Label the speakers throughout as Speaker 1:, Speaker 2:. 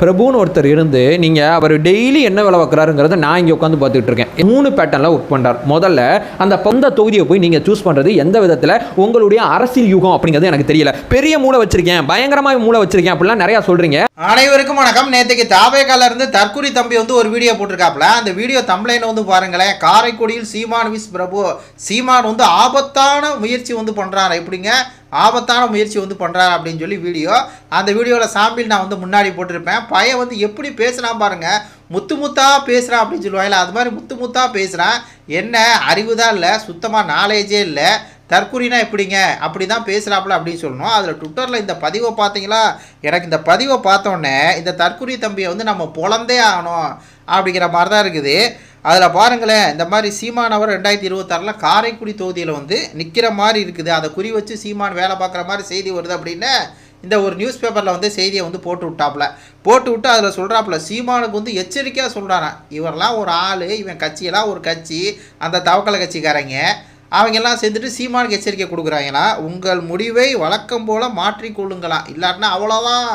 Speaker 1: பிரபுன்னு ஒருத்தர் இருந்து நீங்கள் அவர் டெய்லி என்ன வேலை வைக்கிறாருங்கிறத நான் இங்கே உட்காந்து பார்த்துட்டு இருக்கேன். மூணு பேட்டர்னில் ஒர்க் பண்ணுறார் முதல்ல அந்த பொந்த தொகுதியை போய் நீங்கள் சூஸ் பண்ணுறது எந்த விதத்தில்? உங்களுடைய அரசியல் யுகம் அப்படிங்கிறது எனக்கு தெரியல. பெரிய மூளை வச்சிருக்கேன். பயங்கரமாக மூளை வச்சிருக்கேன் அப்படிலாம் நிறையா சொல்கிறீங்க
Speaker 2: அனைவருக்கும் வணக்கம். நேற்றுக்கு தாவேக்கால இருந்து தற்குறி தம்பி வந்து ஒரு வீடியோ போட்டிருக்காப்ல அந்த வீடியோ தம்ப்ளைன் வந்து பாருங்களேன். காரைக்குடியில் சீமான் விஸ் பிரபு. சீமான் வந்து ஆபத்தான முயற்சி வந்து பண்ணுறாரு எப்படிங்க? ஆபத்தான முயற்சி வந்து பண்ணுறாரு அப்படின்னு சொல்லி வீடியோ அந்த வீடியோவில் சாம்பிள் நான் வந்து முன்னாடி போட்டிருப்பேன். பையன் வந்து எப்படி பேசுகிறான் பாருங்கள் முத்து முத்தாக பேசுகிறான் அப்படின்னு சொல்லுவாங்கல்ல அது மாதிரி முத்து முத்தாக பேசுகிறான் என்ன அறிவு தான் இல்லை சுத்தமாக நாலேஜே இல்லை. தற்குறினா எப்படிங்க? அப்படி தான் பேசுகிறாப்புல அப்படின்னு சொல்லணும். அதில் ட்விட்டரில் இந்த பதிவை பார்த்தீங்களா? எனக்கு இந்த பதிவை பார்த்தோன்னே இந்த தற்கூரி தம்பியை வந்து நம்ம பொழந்தே ஆகணும். அப்படிங்கிற மாதிரி தான் இருக்குது. அதில் பாருங்களேன் இந்த மாதிரி சீமான் அவர் ரெண்டாயிரத்தி இருபத்தாறில் காரைக்குடி தொகுதியில் வந்து நிற்கிற மாதிரி இருக்குது. அதை குறி வச்சு சீமான் வேலை பார்க்குற மாதிரி செய்தி வருது அப்படின்னு இந்த ஒரு நியூஸ் பேப்பரில் வந்து செய்தியை வந்து போட்டு விட்டாப்புல. போட்டு விட்டு அதில் சொல்கிறாப்புல சீமானுக்கு வந்து எச்சரிக்கையாக சொல்கிறாராம் இவரெல்லாம் ஒரு ஆள் இவன் கட்சியெல்லாம் ஒரு கட்சி அந்த தவக்கலை கட்சிக்காரங்க. அவங்கெல்லாம் சேர்ந்துட்டு சீமானுக்கு எச்சரிக்கை கொடுக்குறாங்களா? உங்கள் முடிவை வழக்கம் போல் மாற்றிக்கொள்ளுங்களா? இல்லாட்டினா அவ்வளோதான்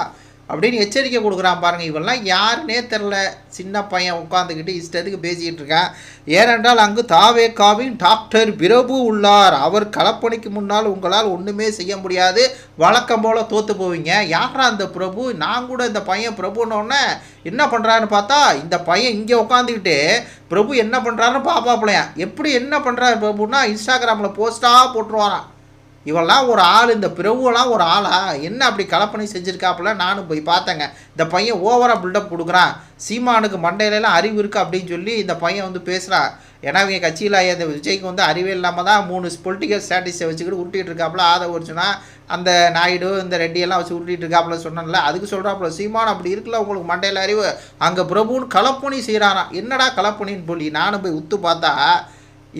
Speaker 2: அப்படின்னு எச்சரிக்கை கொடுக்குறான் பாருங்கள் இவெல்லாம். யாருன்னே தெரில. சின்ன பையன் உட்காந்துக்கிட்டு இஷ்டத்துக்கு பேசிக்கிட்டு இருக்கான். ஏனென்றால் அங்கு தாவேக்காவின் டாக்டர் பிரபு உள்ளார். அவர் களப்பணிக்கு முன்னால் உங்களால் ஒன்றுமே செய்ய முடியாது. வழக்கம் போல் தோற்று போவீங்க. யாரா அந்த பிரபு? நான் கூட இந்த பையன் பிரபுன்னொன்னே என்ன பண்ணுறான்னு பார்த்தா இந்த பையன் இங்கே உட்காந்துக்கிட்டு பிரபு என்ன பண்ணுறாருன்னு பாப்பாப்பிளையான் எப்படி என்ன பண்ணுறாரு பிரபுன்னா இன்ஸ்டாகிராமில் போஸ்ட்டாக போட்டுருவாரான் இவெல்லாம் ஒரு ஆள் இந்த பிரபுவெல்லாம் ஒரு ஆளா? என்ன அப்படி கலப்பணி செஞ்சுருக்காப்புல? நானும் போய் பார்த்தேங்க. இந்த பையன் ஓவராக பில்டப் கொடுக்குறான். சீமானுக்கு மண்டையிலலாம் அறிவு இருக்குது அப்படின்னு சொல்லி இந்த பையன் வந்து பேசுகிறான் ஏன்னா இவங்க கட்சியில் இந்த விஜய்க்கு வந்து அறிவே இல்லாமல் தான் மூணு பொலிட்டிக்கல் ஸ்ட்ராட்டஜியை வச்சுக்கிட்டு உருட்டிகிட்டு இருக்காப்புல. ஆதை ஒரிச்சுனா அந்த நாயுடு இந்த ரெட்டியெல்லாம் வச்சு உருட்டிகிட்டு இருக்காப்புல சொன்னேன்ல. அதுக்கு சொல்கிறாப்புல சீமான் அப்படி இருக்குல்ல உங்களுக்கு மண்டையில் அறிவு? அங்கே பிரபுன்னு கலப்பணி செய்கிறாராம் என்னடா கலப்பணின்னு சொல்லி நானும் போய் உத்து பார்த்தா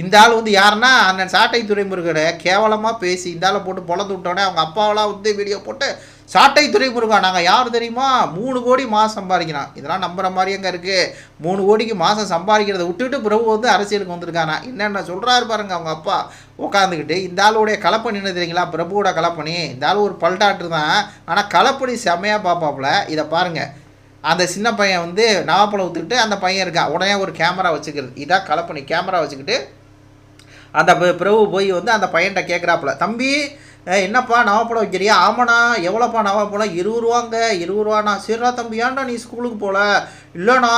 Speaker 2: இந்த ஆள் வந்து யாருன்னா அண்ணன் சாட்டை துறைமுருகனை கேவலமாக பேசி இந்த ஆளை போட்டு பொழந்து விட்டோடனே அவங்க அப்பாவெல்லாம் வந்து வீடியோ போட்டு சாட்டை துறைமுருகா நாங்கள் யார் தெரியுமா? மூணு கோடி மாதம் சம்பாதிக்கிறான். இதெல்லாம் நம்புற மாதிரி எங்கே இருக்குது மூணு கோடிக்கு மாதம் சம்பாதிக்கிறத விட்டுட்டு பிரபு வந்து அரசியலுக்கு வந்திருக்கானா? என்னென்ன சொல்கிறாரு பாருங்க அவங்க அப்பா. உட்காந்துக்கிட்டு இந்த ஆளுடைய கலப்பணி என்ன தெரியுங்களா? பிரபுவோட கலப்பணி. இந்த ஆள் ஒரு பல்டாட்டு தான். ஆனால் கலப்பணி செம்மையாக பார்ப்பாப்புல. இதை பாருங்கள் அந்த சின்ன பையன் வந்து நவாப்பழம் ஊற்றுக்கிட்டு அந்த பையன் இருக்கான் உடனே ஒரு கேமரா வச்சுக்கிறது. இதான் கலப்பணி. கேமரா வச்சுக்கிட்டு அந்த பிரபு போய் வந்து அந்த பையன்கிட்ட கேட்குறாப்புல தம்பி என்னப்பா நவாப்பழம் வைக்கிறியா? ஆமாண்ணா எவ்வளோப்பா நவாப்பழம்? இருபது ரூபாங்க இருபது ரூபாண்ணா. சரிடா தம்பி ஏன்டா நீ ஸ்கூலுக்கு போகல இல்லைண்ணா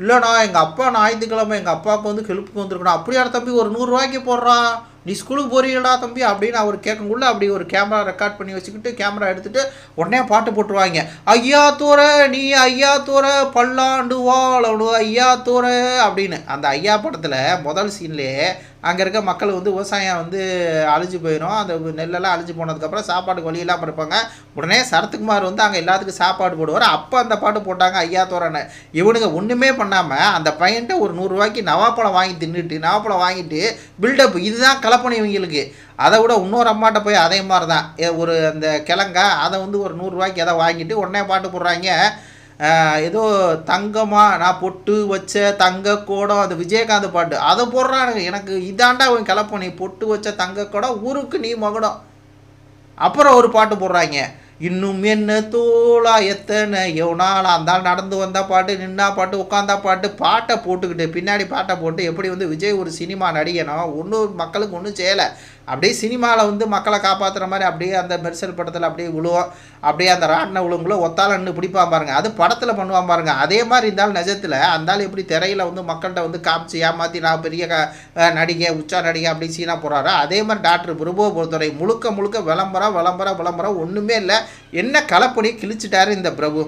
Speaker 2: இல்லைண்ணா எங்கள் அப்பா ஞாயிற்றுக்கிழமை எங்கள் அப்பாவுக்கு வந்து ஹெல்ப்புக்கு வந்துருக்கணும். அப்படியா தம்பி ஒரு நூறுரூவாய்க்கு போடுறான் நீ ஸ்கூலுக்கு போறீங்களா தம்பி அப்படின்னு அவர் கேட்கக்குள்ள அப்படி ஒரு கேமரா ரெக்கார்ட் பண்ணி வச்சுக்கிட்டு கேமரா எடுத்துட்டு உடனே பாட்டு போட்டுருவாங்க. ஐயா தூர நீ ஐயா தூர பல்லாண்டு வாழணும் ஐயா தூர அப்படின்னு. அந்த ஐயா படத்தில் முதல் சீன்லேயே அங்கே இருக்க மக்கள் வந்து விவசாயம் வந்து அழிஞ்சு போயிடும் அந்த நெல்லெல்லாம் அழிஞ்சு போனதுக்கப்புறம் சாப்பாட்டுக்கு வழியெல்லாம் படுப்பாங்க உடனே சரத்குமார் வந்து அங்கே எல்லாத்துக்கும் சாப்பாடு போடுவார். அப்போ அந்த பாட்டு போட்டாங்க ஐயா தோரன்னு. இவனுங்க ஒன்றுமே பண்ணாமல் அந்த பையன்ட்ட ஒரு நூறுரூவாய்க்கு நவாப்பழம் வாங்கி தின்னுட்டு நவாப்பழம் வாங்கிட்டு பில்டப் இதுதான் கலப்பணி இவங்களுக்கு. அதை விட இன்னொரு அம்மாட்ட போய் அதே மாதிரி தான் ஒரு அந்த கிழங்கா அதை வந்து ஒரு நூறுரூவாய்க்கு எதை வாங்கிட்டு உடனே பாட்டு போடுறாங்க. ஏதோ தங்கமாக நான் பொட்டு வச்ச தங்க கூடம் அந்த விஜயகாந்த் பாட்டு அதை போடுறானுங்க. எனக்கு இதாண்டா அவன் நீ பொட்டு வச்ச தங்க கூடம் ஊருக்கு நீ மகுடம். அப்புறம் ஒரு பாட்டு போடுறாங்க. இன்னும் என்ன தோலா எத்தனை எவ்வளோ அந்த நடந்து வந்தா பாட்டு நின்னா பாட்டு உட்காந்தா பாட்டு பாட்டை போட்டுக்கிட்டு பின்னாடி பாட்டை போட்டு எப்படி வந்து விஜய் ஒரு சினிமா நடிகனோ ஒன்றும் மக்களுக்கு ஒன்றும் செய்யலை. அப்படியே சினிமாவில் வந்து மக்களை காப்பாற்றுற மாதிரி அப்படியே அந்த மெர்சல் படத்தில் அப்படியே விழுவோம் அப்படியே அந்த ராட்டின விழுங்குள்ள ஒத்தால நின்று பிடிப்பான் பாருங்க. அது படத்தில் பண்ணுவான் பாருங்க. அதே மாதிரி இருந்தாலும் நிஜத்தில் அந்த எப்படி திரையில் வந்து மக்கள்கிட்ட வந்து காமிச்சு ஏமாற்றி நான் பெரிய க நடிகை உச்சா நடிகை அப்படி சீனா போகிறாரோ அதே மாதிரி டாக்டர் பிரபுவை பொறுத்தவரை முழுக்க முழுக்க விளம்பரம் விளம்பரம் விளம்பரம் ஒன்றுமே இல்லை. என்ன கலப்பணி கிழிச்சிட்டாரு இந்த பிரபு.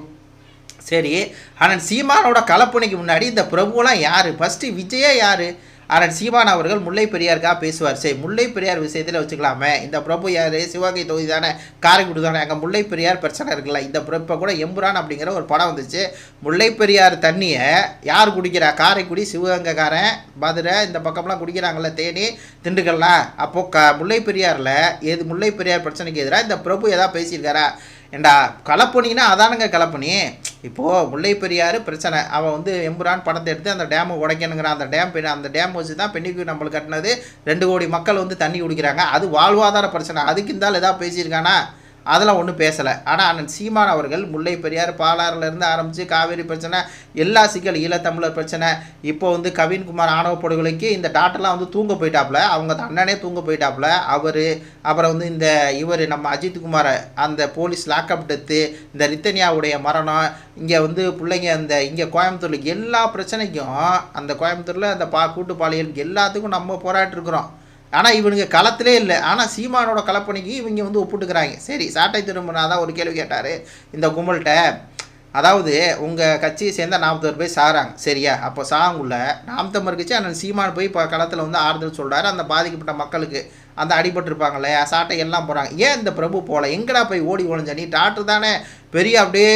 Speaker 2: சரி ஆனால் சீமானோட கலப்பணிக்கு முன்னாடி இந்த பிரபுலாம் யார்? ஃபஸ்ட்டு விஜயே யார்? ஆனால் சீமான் அவர்கள் முல்லை பெரியாருக்காக பேசுவார். சரி முல்லை பெரியார் விஷயத்தில் வச்சுக்கலாமே. இந்த பிரபு யார்? சிவகை தொகுதி தானே. காரைக்குடி தானே அங்கே முல்லை பெரியார் பிரச்சனை இருக்குல்ல. இந்த பிர- கூட எம்புரான் அப்படிங்கிற ஒரு படம் வந்துச்சு. முல்லை பெரியார் தண்ணியை யார் குடிக்கிறா? காரைக்குடி சிவகங்கைக்காரன் மதுரை இந்த பக்கம்லாம் குடிக்கிறாங்கல்ல தேனி திண்டுக்கல்லாம் அப்போது க முல்லை பெரியாரில் எது முல்லை பெரியார் பிரச்சனைக்கு எதிராக இந்த பிரபு எதாவது பேசியிருக்காரா? ஏண்டா கலப்பணின்னா அதானுங்க கலப்பணி இப்போது முல்லை பெரியாறு பிரச்சனை. அவன் வந்து எம்புரான் படத்தை எடுத்து அந்த டேமை உடைக்கணுங்கிறான் அந்த டேம் அந்த டேம் வச்சு தான் பெண்ணிக்கு நம்மளுக்கு கட்டினது. ரெண்டு கோடி மக்கள் வந்து தண்ணி குடிக்கிறாங்க. அது வாழ்வாதார பிரச்சனை. அதுக்கு இருந்தாலும் எதாவது பேசியிருக்கானா? அதெல்லாம் ஒன்றும் பேசலை. ஆனால் அண்ணன் சீமான் அவர்கள் முல்லை பெரியார் பாலாறுலேருந்து ஆரம்பித்து காவேரி பிரச்சனை எல்லா சிக்கல் ஈழத்தமிழர் பிரச்சனை இப்போ வந்து கவின்குமார் ஆணவ படுகொலைக்கு இந்த டாக்டர்லாம் வந்து தூங்க போயிட்டாப்புல. அவங்க அண்ணனே தூங்க போயிட்டாப்புல. அவர் அப்புறம் வந்து இந்த இவர் நம்ம அஜித் குமாரை அந்த போலீஸ் லாக்அப் டெத்து இந்த ரித்தன்யாவுடைய மரணம் இங்கே வந்து பிள்ளைங்க அந்த இங்கே கோயம்புத்தூரில் எல்லா பிரச்சனைக்கும் அந்த கோயம்புத்தூரில் அந்த பா கூட்டு பாலியல் எல்லாத்துக்கும் நம்ம போராட்டிருக்கிறோம் ஆனால் இவனுங்க களத்திலே இல்லை. ஆனால் சீமானோட கலப்பணிக்கு இவங்க வந்து ஒப்புட்டுக்கிறாங்க. சரி சாட்டை திரும்பினா தான் ஒரு கேள்வி கேட்டார். இந்த கும்பல்கிட்ட அதாவது உங்கள் கட்சியை சேர்ந்தால் நாற்பத்தோரு பேர் சாகிறாங்க சரியா? அப்போ சாங்குள்ள நாம் தமிழ் கட்சி அண்ணன் சீமான் போய் இப்போ களத்தில் வந்து ஆறுதல் சொல்கிறாரு அந்த பாதிக்கப்பட்ட மக்களுக்கு அந்த அடிபட்டிருப்பாங்களே சாட்டை எல்லாம் போகிறாங்க ஏன் இந்த பிரபு போகல எங்கடா போய் ஓடி ஒழிஞ்ச நீ டாக்டர் தானே. பெரிய அப்படியே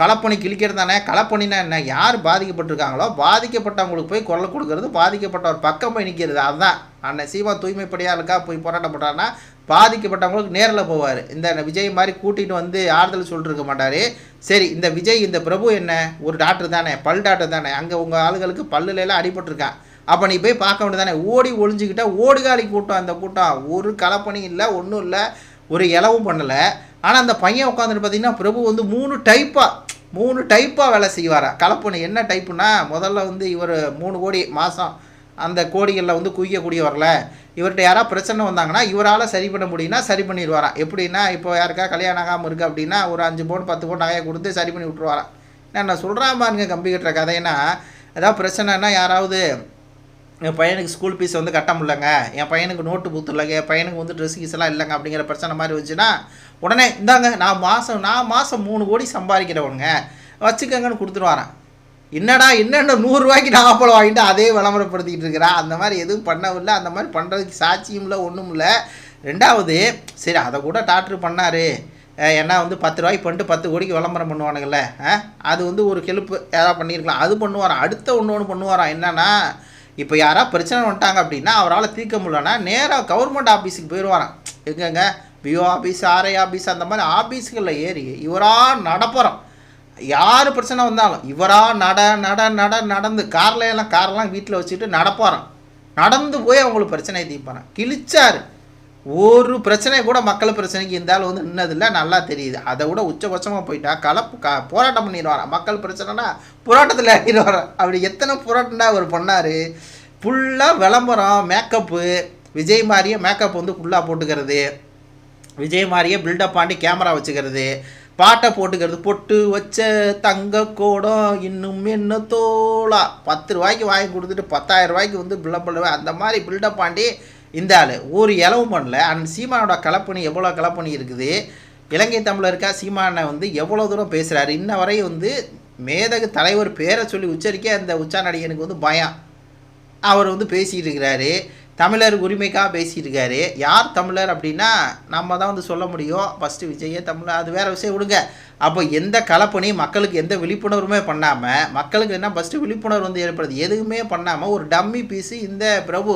Speaker 2: களப்பணி கிழிக்கிறது தானே? களப்பணினா என்ன? யார் பாதிக்கப்பட்டிருக்காங்களோ பாதிக்கப்பட்டவங்களுக்கு போய் குரல் கொடுக்கறது பாதிக்கப்பட்டவர் பக்கம் போய் நிற்கிறது அதுதான். அண்ணன் சீமா தூய்மைப்படியாளுக்கா போய் போராட்டம் பாதிக்கப்பட்டவங்களுக்கு நேரில் போவார். இந்த விஜய் மாதிரி கூட்டிகிட்டு வந்து ஆறுதல் சொல்லிருக்க மாட்டார். சரி இந்த விஜய் இந்த பிரபு என்ன? ஒரு டாக்டர் தானே பல் டாக்டர் தானே. அங்கே உங்கள் ஆளுகளுக்கு பல்லுலாம் அடிபட்டிருக்கான் அப்போ நீ போய் பார்க்க வேண்டியதானே ஓடி ஒளிஞ்சுக்கிட்டா ஓடுகாலி கூட்டம் அந்த கூட்டம். ஒரு களப்பணி இல்லை ஒன்றும் இல்லை. ஒரு இலவும் பண்ணலை. ஆனால் அந்த பையன் உட்காந்துட்டு பார்த்தீங்கன்னா பிரபு வந்து மூணு டைப்பாக மூணு டைப்பாக வேலை செய்வாரா? கலப்பணி என்ன டைப்புனா முதல்ல வந்து இவர் மூணு கோடி மாதம் அந்த கோடிகளில் வந்து குவிக்கக்கூடிய வரல இவர்கிட்ட யாராவது பிரச்சனை வந்தாங்கன்னா இவரால் சரி பண்ண முடியும்னா சரி பண்ணிடுவாராம் எப்படின்னா இப்போ யாருக்கா கல்யாணம் ஆகாமல் இருக்குது அப்படின்னா ஒரு அஞ்சு பவுன் பத்து பவுன் நகையை கொடுத்து சரி பண்ணி விட்ருவாராம் நான் நான் சொல்கிறேன் பாருங்க கம்பி கட்டுற கதைன்னா ஏதாவது பிரச்சனைனா யாராவது என் பையனுக்கு ஸ்கூல் ஃபீஸ் வந்து கட்ட முடியலங்க. என் பையனுக்கு நோட்டு புத்து இல்லைங்க. என் பையனுக்கு வந்து ட்ரெஸ் கீஸ் எல்லாம் இல்லைங்க அப்படிங்கிற பிரச்சனை மாதிரி வந்துச்சுன்னா உடனே இந்தாங்க நான் மாதம் நான் மாதம் மூணு கோடி சம்பாதிக்கிறவனுங்க. வச்சுக்கங்கன்னு கொடுத்துட்டு என்னடா என்னென்ன நூறுரூவாய்க்கு நாகப்பழம் வாங்கிட்டு அதே விளம்பரப்படுத்திக்கிட்டு இருக்கிறான் அந்த மாதிரி எதுவும் பண்ணவில்லை. அந்த மாதிரி பண்ணுறதுக்கு சாட்சியும் இல்லை ஒன்றும் இல்லை. ரெண்டாவது சரி அதை கூட டாக்டர் பண்ணார். ஏன்னா வந்து பத்து ரூபாய்க்கு பண்ணிட்டு பத்து கோடிக்கு விளம்பரம் பண்ணுவானுங்கள்ல. அது வந்து ஒரு கெழுப்பு ஏதாவது பண்ணியிருக்கலாம். அது பண்ணுவாரான் அடுத்த ஒன்று ஒன்று பண்ணுவாரான் என்னன்னா இப்போ யாராவது பிரச்சனை வந்துட்டாங்க அப்படின்னா அவரால் தீர்க்க முடியலன்னா நேராக கவர்மெண்ட் ஆஃபீஸுக்கு போயிடுவாராம் எங்கங்க? பிஓ ஆஃபீஸ் ஆர்ஐ ஆஃபீஸ் அந்த மாதிரி ஆஃபீஸுகளில் ஏறி இவராக நடப்புறோம் யார் பிரச்சனை வந்தாலும் இவராக நட நட நட நடந்து கார்ல எல்லாம் கார்லாம் வீட்டில் வச்சுட்டு நடப்போகிறோம் நடந்து போய் அவங்களுக்கு பிரச்சனையை தீர்ப்பாராம். கிழிச்சாரு. ஒரு பிரச்சனை கூட மக்கள் பிரச்சனைக்கு இருந்தாலும் வந்து நின்னதில்ல நல்லா தெரியுது. அதை விட உச்சபட்சமாக போயிட்டா கலப்பு க போராட்டம் பண்ணிடுவாராம் மக்கள் பிரச்சனைனா போராட்டத்தில் ஆகிடுவார் அப்படி எத்தனை போராட்டம்னா அவர் பண்ணார்? ஃபுல்லாக விளம்பரம் மேக்கப்பு விஜய் மாதிரியே மேக்கப் வந்து ஃபுல்லாக போட்டுக்கிறது. விஜய் மாதிரியே பில்டப் ஆண்டி கேமரா வச்சுக்கிறது. பாட்டை போட்டுக்கிறது. பொட்டு வச்ச தங்க கூடம் இன்னும் என்ன தோளா பத்து ரூபாய்க்கு வாங்கி கொடுத்துட்டு பத்தாயிரம் ரூபாய்க்கு வந்து பில்டப் பண்ணுவேன் அந்த மாதிரி பில்டப் பாண்டி இந்த ஆள். ஒரு இலவும் பண்ணல. அண்ட் சீமானோட கலப்பணி எவ்வளோ கலப்பணி இருக்குது? இலங்கை தமிழருக்கா சீமானை வந்து எவ்வளோ தூரம் பேசுகிறாரு இன்ன வரையும் வந்து மேதகு தலைவர் பேரை சொல்லி உச்சரிக்க அந்த உச்சா நடிகனுக்கு வந்து பயம். அவர் வந்து பேசிகிட்டு இருக்கிறாரு. தமிழர் உரிமைக்காக பேசியிருக்காரு. யார் தமிழர் அப்படின்னா நம்ம தான் வந்து சொல்ல முடியும். ஃபஸ்ட்டு விஜயே தமிழர். அது வேறு விஷயம் விடுங்க. அப்போ எந்த கலப்பணியும் மக்களுக்கு எந்த விழிப்புணர்வுமே பண்ணாமல் மக்களுக்கு என்ன ஃபஸ்ட்டு விழிப்புணர்வு வந்து ஏற்படுது? எதுவுமே பண்ணாமல் ஒரு டம்மி பீஸு இந்த பிரபு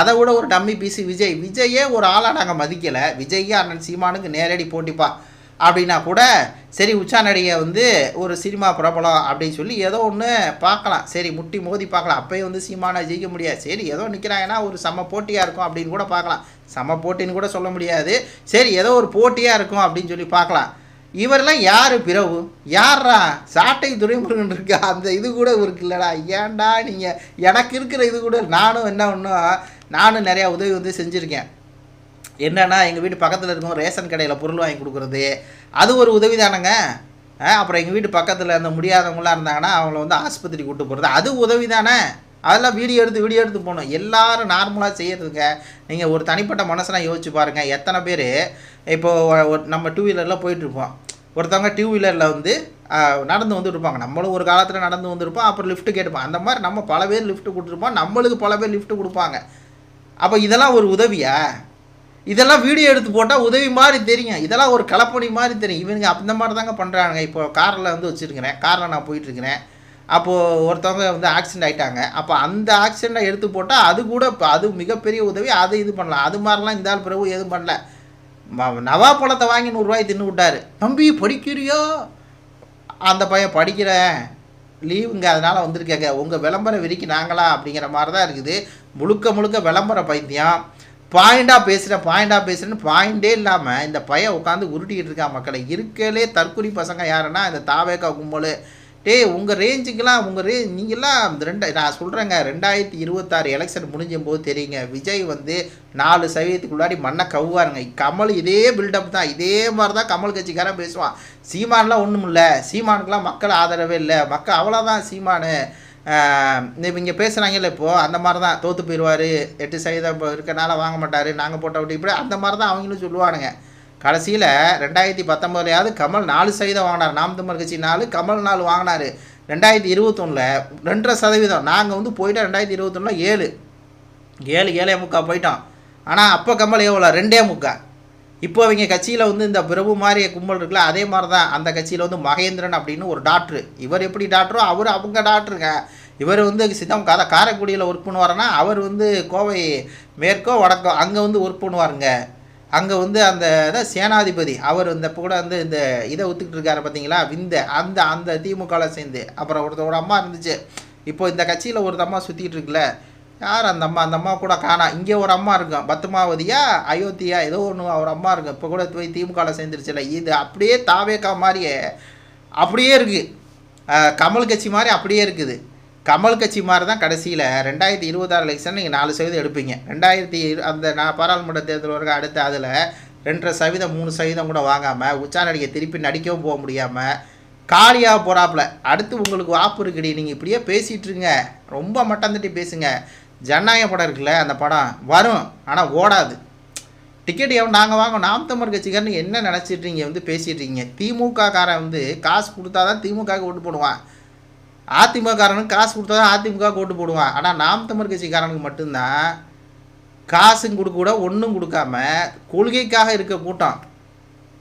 Speaker 2: அதை விட ஒரு டம்மி பீஸு விஜய். விஜயே ஒரு ஆளாக நாங்கள் மதிக்கலை. விஜய்யே அண்ணன் சீமானுக்கு நேரடி போட்டிப்பா. அப்படின்னா கூட சரி உச்சா நடிகை வந்து ஒரு சினிமா பிரபலம் அப்படின்னு சொல்லி ஏதோ ஒன்று பார்க்கலாம். சரி முட்டி மோதி பார்க்கலாம். அப்போயே வந்து சீமானை ஜெயிக்க முடியாது. சரி ஏதோ நிற்கிறாங்கன்னா ஒரு செம்ம போட்டியாக இருக்கும் அப்படின்னு கூட பார்க்கலாம். செம்ம போட்டின்னு கூட சொல்ல முடியாது. சரி ஏதோ ஒரு போட்டியாக இருக்கும் அப்படின்னு சொல்லி பார்க்கலாம். இவரெல்லாம் யார் பிறவு யாரா சாட்டை துரைமுருகன் இருக்கா? அந்த இது கூட இருக்கு இல்லைடா. ஏன்டா நீங்கள் எனக்கு இருக்கிற இது கூட நானும் என்ன ஒன்றும் நானும் நிறையா உதவி வந்து செஞ்சுருக்கேன். என்னன்னா எங்கள் வீட்டு பக்கத்தில் இருக்கும் ரேஷன் கடையில் பொருள் வாங்கி கொடுக்குறது. அது ஒரு உதவி தானேங்க? அப்புறம் எங்கள் வீட்டு பக்கத்தில் அந்த முடியாதவங்களாம் இருந்தாங்கன்னா அவங்கள வந்து ஆஸ்பத்திரி கூட்டு போகிறது அது உதவி தானே? அதெல்லாம் வீடியோ எடுத்து வீடியோ எடுத்து போகணும் எல்லாரும் நார்மலாக செய்யறதுங்க. நீங்கள் ஒரு தனிப்பட்ட மனசெலாம் யோசிச்சு பாருங்கள் எத்தனை பேர் இப்போது நம்ம டூ வீலரில் போயிட்டுருப்போம் ஒருத்தவங்க டூ வீலரில் வந்து நடந்து வந்துருப்பாங்க இருப்பாங்க. நம்மளும் ஒரு காலத்தில் நடந்து வந்திருப்போம் அப்புறம் லிஃப்ட்டு கேட்டுப்போம். அந்த மாதிரி நம்ம பல பேர் லிஃப்ட்டு கொடுத்துருப்போம். நம்மளுக்கு பல பேர் லிஃப்ட்டு கொடுப்பாங்க. அப்போ இதெல்லாம் ஒரு உதவியா? இதெல்லாம் வீடியோ எடுத்து போட்டால் உதவி மாதிரி தெரியும். இதெல்லாம் ஒரு கலப்பணி மாதிரி தெரியும். இவனுங்க அந்த மாதிரி தாங்க பண்ணுறாங்க இப்போ காரில் வந்து வச்சுருக்கிறேன். காரில் நான் போயிட்டுருக்கிறேன். அப்போது ஒருத்தவங்க வந்து ஆக்சிடென்ட் ஆகிட்டாங்க அப்போ அந்த ஆக்சிடெண்ட்டை எடுத்து போட்டால் அது கூட இப்போ அது மிகப்பெரிய உதவி. அதை இது பண்ணலாம். அது மாதிரிலாம் இந்த ஆள் பிறகு எதுவும் பண்ணல. நவா பழத்தை வாங்கி நூறுரூவாய் தின்னு விட்டார். தம்பி படிக்கிறியோ? அந்த பையன் படிக்கிறேன். லீவுங்க. அதனால் வந்திருக்கேங்க. உங்கள் விளம்பரம் விரிக்கி நாங்களா? அப்படிங்கிற மாதிரி தான் இருக்குது. முழுக்க முழுக்க விளம்பர பைத்தியம். பாயிண்டாக பேசுகிறேன் பாயிண்டாக பேசுகிறேன்னு பாயிண்டே இல்லாமல் இந்த பையன் உட்காந்து உருட்டிக்கிட்டு இருக்கான் மக்களை. இருக்கலே தற்குறி பசங்க யாருன்னா இந்த தாவேக்கா கும்பல். டேய் உங்கள் ரேஞ்சுக்கெலாம் உங்கள் ரே நீங்களாம் ரெண்டு நான் சொல்கிறேங்க ரெண்டாயிரத்தி இருபத்தாறு எலெக்ஷன் முடிஞ்சும் போது தெரியுங்க விஜய் வந்து நாலு சதவீதத்துக்குள்ளாடி மண்ணை கவ்வாருங்க. கமல் இதே பில்டப் தான் இதே மாதிரி தான் கமல் கட்சிக்காரன் பேசுவான். சீமான்லாம் ஒன்றும் இல்லை சீமானுக்கெலாம் மக்கள் ஆதரவே இல்லை. மக்கள் அவ்வளோதான் சீமானு. இவங்க பேசுகிறாங்கல்ல இப்போது அந்த மாதிரி தான் தோற்று போயிடுவார் எட்டு சதவீதம் இப்போ இருக்கனால வாங்க மாட்டார் நாங்கள் போட்டோம் விட்டு இப்படி அந்த மாதிரி தான் அவங்களும் சொல்லுவானுங்க. கடைசியில் ரெண்டாயிரத்தி பத்தொம்போதுலையாவது கமல் நாலு சதவீதம் வாங்கினார். நாம் தமிழ் கட்சி நாலு கமல் நாலு வாங்கினார். ரெண்டாயிரத்தி இருபத்தொன்னில் ரெண்டரை சதவீதம். நாங்கள் வந்து போயிட்டோம் ரெண்டாயிரத்தி இருபத்தொன்னில் ஏழு. ஏழு ஏழே முக்கா போயிட்டோம். ஆனால் அப்போ கமல் எவ்வளோ ரெண்டே முக்கா. இப்போ அவங்க கட்சியில் வந்து இந்த பிரபு மாதிரி கும்பல் இருக்குல்ல அதே மாதிரி தான் அந்த கட்சியில் வந்து மகேந்திரன் அப்படின்னு ஒரு டாக்டர். இவர் எப்படி டாக்டரோ அவர் அவங்க டாக்டருங்க. இவர் வந்து சித்தம் கதை காரைக்குடியில் ஒர்க் பண்ணுவாருன்னா அவர் வந்து கோவை மேற்கோ வடக்கோ அங்கே வந்து ஒர்க் பண்ணுவாருங்க. அங்கே வந்து அந்த இதான் சேனாதிபதி அவர் இந்த கூட வந்து இந்த இதை ஒத்துக்கிட்டு இருக்காரு பார்த்தீங்களா விந்த. அந்த அந்த திமுகவில் சேர்ந்து. அப்புறம் ஒருத்தர் ஒரு அம்மா இருந்துச்சு. இப்போ இந்த கட்சியில் ஒருத்தம்மா அம்மா சுற்றிட்டு இருக்குல்ல யார் அந்த அம்மா? அந்த அம்மா கூட காணா. இங்கே ஒரு அம்மா இருக்கும் பத்துமாவதியா? அயோத்தியா? ஏதோ ஒன்று ஒரு அம்மா இருக்கும் இப்போ கூட போய் திமுகவில் சேர்ந்துருச்சுல. இது அப்படியே தாவேக்கா மாதிரியே அப்படியே இருக்குது கமல் கட்சி மாதிரி அப்படியே இருக்குது. கமல் கட்சி மாதிரி தான் கடைசியில். ரெண்டாயிரத்தி இருபத்தாறு எலெக்ஷன் நீங்கள் நாலு சதவீதம் எடுப்பீங்க. ரெண்டாயிரத்தி அந்த நான் பாராளுமன்ற தேர்தல் வரைக்கும் அடுத்து அதில் ரெண்டரை சதவீதம் மூணு சதவீதம் கூட வாங்காமல் உச்சா நடிகை திருப்பி நடிக்கவும் போக முடியாமல் காலியாக போகிறாப்புல அடுத்து உங்களுக்கு வாப்பு இருக்குடி. நீங்கள் இப்படியே பேசிகிட்ருங்க ரொம்ப மட்டம் தட்டி பேசுங்க. ஜனநாயக படம் இருக்குல்ல அந்த படம் வரும் ஆனால் ஓடாது. டிக்கெட் எவ்வளோ நாங்கள் வாங்க நாம் தமிழ் கட்சிக்காரன் என்ன நினச்சிட்டு இங்கே வந்து பேசிகிட்டு இருக்கீங்க? திமுக காரன் வந்து காசு கொடுத்தா தான் திமுகவுக்கு ஓட்டு போடுவான். அதிமுக காரனுக்கு காசு கொடுத்தா தான் அதிமுக ஓட்டு போடுவான். ஆனால் நாம் தமிழ் கட்சிக்காரனுக்கு மட்டும்தான் காசும் கொடுக்க கூட ஒன்றும் கொடுக்காம கொள்கைக்காக இருக்க கூட்டம்.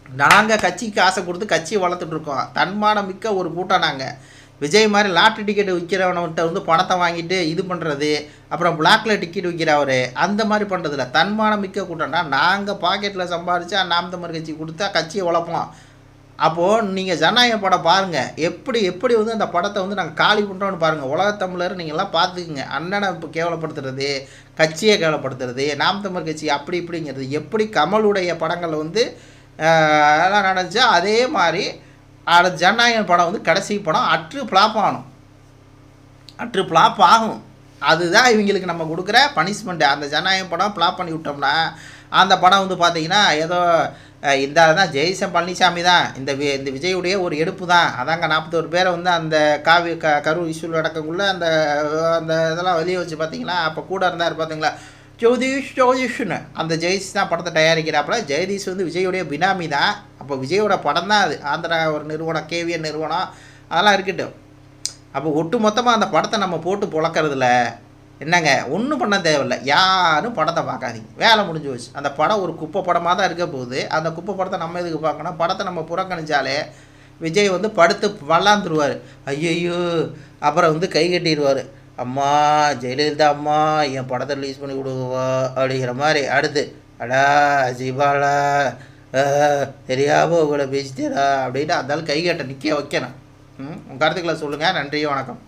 Speaker 2: நாங்கள் கட்சிக்கு காசை கொடுத்து கட்சியை வளர்த்துட்ருக்கோம் தன்மானம் மிக்க ஒரு கூட்டம் நாங்கள் விஜய் மாதிரி லாட்ரி டிக்கெட் விற்கிறவன்கிட்ட வந்து பணத்தை வாங்கிட்டு இது பண்ணுறது அப்புறம் பிளாக்ல டிக்கெட் விற்கிறவர் அந்த மாதிரி பண்ணுறதில்ல தன்மானம் மிக்க கூட்டம்னா நாங்கள் பாக்கெட்டில் சம்பாதிச்சா நாம் தமிழ் கட்சி கொடுத்தா கட்சியை வளர்ப்போம் அப்போது நீங்கள் ஜனநாயக படம் பாருங்கள் எப்படி எப்படி வந்து அந்த படத்தை வந்து நாங்கள் காலி பண்ணுறோன்னு பாருங்கள் உலகத்தமிழர் நீங்கள்லாம் பார்த்துக்குங்க. அண்ணனை இப்போ கேவலப்படுத்துறது கட்சியை கேவலப்படுத்துறது நாம் தமிழ் கட்சி அப்படி இப்படிங்கிறது. எப்படி கமலுடைய படங்களை வந்து எல்லாம் நடந்துச்சோ அதே மாதிரி அது ஜனநாயகன் படம் வந்து கடைசி படம் அற்று ஃப்ளாப் ஆகணும் அற்று ஃப்ளாப் ஆகும். அதுதான் இவங்களுக்கு நம்ம கொடுக்குற பனிஷ்மெண்ட்டு அந்த ஜனநாயகம் படம் ஃப்ளாப் பண்ணி விட்டோம்னா அந்த படம் வந்து பார்த்தீங்கன்னா ஏதோ இந்த தான் ஜெய்சம் பழனிசாமி தான். இந்த வி- இந்த விஜயுடைய ஒரு எடுப்பு தான். அதாங்க நாற்பத்தோரு பேரை வந்து அந்த காவி க கரூர் இஷ்யூவில் நடக்கக்குள்ளே அந்த அந்த இதெல்லாம் வெளியே வச்சு பார்த்தீங்களா அப்போ கூட இருந்தார் பார்த்தீங்களா ஜோதிஷ் ஜோதிஷ்னு. அந்த ஜெயதீஷ் தான் படத்தை தயாரிக்கிறாப்புல. ஜெயதீஷ் வந்து விஜயோடைய பினாமி தான். அப்போ விஜயோட படம் தான் அது. ஆந்திரா ஒரு நிறுவனம் கேவிஎன் நிறுவனம். அதெல்லாம் இருக்கட்டும். அப்போ ஒட்டு மொத்தமாக அந்த படத்தை நம்ம போட்டு புழக்கிறதுல என்னங்க? ஒன்றும் பண்ண தேவையில்ல. யாரும் படத்தை பார்க்காதீங்க. வேலை முடிஞ்சு போச்சு. அந்த படம் ஒரு குப்பை படமாக தான் இருக்க போகுது. அந்த குப்பை படத்தை நம்ம எதுக்கு பார்க்கணும்? படத்தை நம்ம புறக்கணிச்சாலே விஜய் வந்து படுத்து வல்லாந்துருவார். ஐயையோ. அப்புறம் வந்து கை கட்டிடுவார். அம்மா ஜெயலலிதா அம்மா என் படத்தை ரிலீஸ் பண்ணி கொடுக்குவா அப்படிங்கிற மாதிரி அடுத்து அடா ஜிபாலா ஆஹ், தெரியாம உங்களை பேசிட்டேடா அப்படின்ட்டு அந்த கை கட்ட நிற்க வைக்கணும். ம் உங்கள் கருத்துக்களை சொல்லுங்கள் நன்றி வணக்கம்.